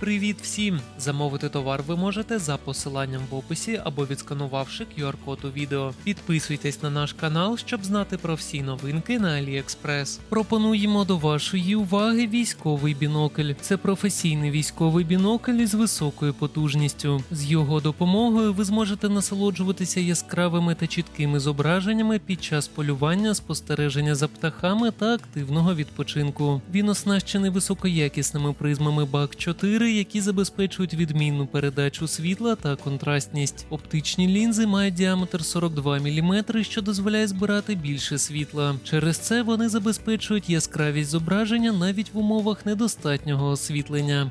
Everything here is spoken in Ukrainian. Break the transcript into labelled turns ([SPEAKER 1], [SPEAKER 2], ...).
[SPEAKER 1] Привіт всім! Замовити товар ви можете за посиланням в описі або відсканувавши QR-код у відео. Підписуйтесь на наш канал, щоб знати про всі новинки на AliExpress. Пропонуємо до вашої уваги військовий бінокль. Це професійний військовий бінокль із високою потужністю. З його допомогою ви зможете насолоджуватися яскравими та чіткими зображеннями під час полювання, спостереження за птахами та активного відпочинку. Він оснащений високоякісними призмами BAC 4, які забезпечують відмінну передачу світла та контрастність. Оптичні лінзи мають діаметр 42 мм, що дозволяє збирати більше світла. Через це вони забезпечують яскравість зображення навіть в умовах недостатнього освітлення.